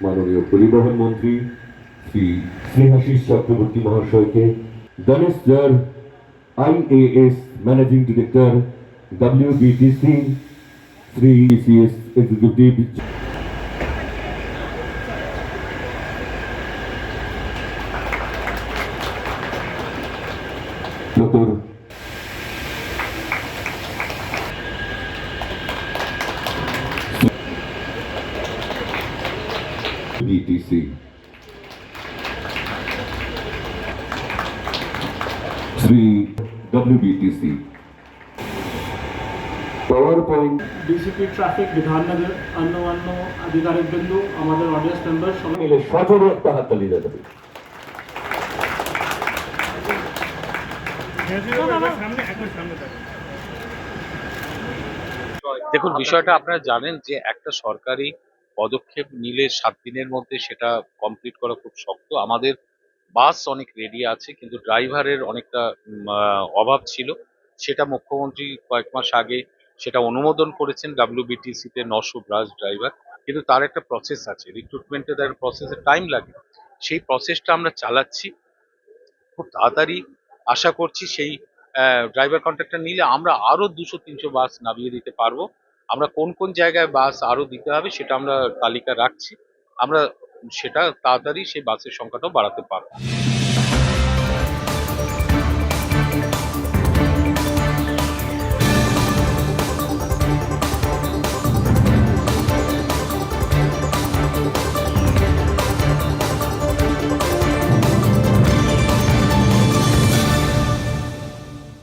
মাননীয় পরিবহন মন্ত্রী শ্রী স্নেহাশিস চক্রবর্তী মহাশয়কে Ganesh jar IAS managing director WBTC Shri CS executive doctor BTC Shri WBTC power point DCP traffic Bidhannagar অন্য অন্য আধিকারিক বিন্দু আমাদের অডিয়েন্স মেম্বার সবাই মিলে সজোরে একটা হাততালি দেবে। দেখুন বিষয়টা আপনারা জানেন যে একটা সরকারি পদক্ষেপ নিলে সাত দিনের মধ্যে সেটা কমপ্লিট করা খুব শক্ত। আমাদের বাস অনেক রেডি আছে, কিন্তু ড্রাইভারের অনেকটা অভাব ছিল। সেটা মুখ্যমন্ত্রী কয়েক মাস আগে সেটা অনুমোদন করেছেন ডাব্লিউবিটিসি তে নশো বাস ড্রাইভার কিন্তু তার একটা প্রসেস আছে রিক্রুটমেন্টে তার প্রসেসে টাইম লাগে। সেই প্রসেসটা আমরা চালাচ্ছি। খুব তাড়াতাড়ি আশা করছি সেই ড্রাইভার কন্ট্রাক্টর নিলে আমরা আরও দুশো তিনশো বাস নামিয়ে দিতে পারব। আমরা কোন কোন জায়গায় বাস আরও দিতে হবে সেটা আমরা তালিকা রাখছি। আমরা সেটা তাড়াতাড়ি সেই বাসের সংখ্যাটাও বাড়াতে পারব।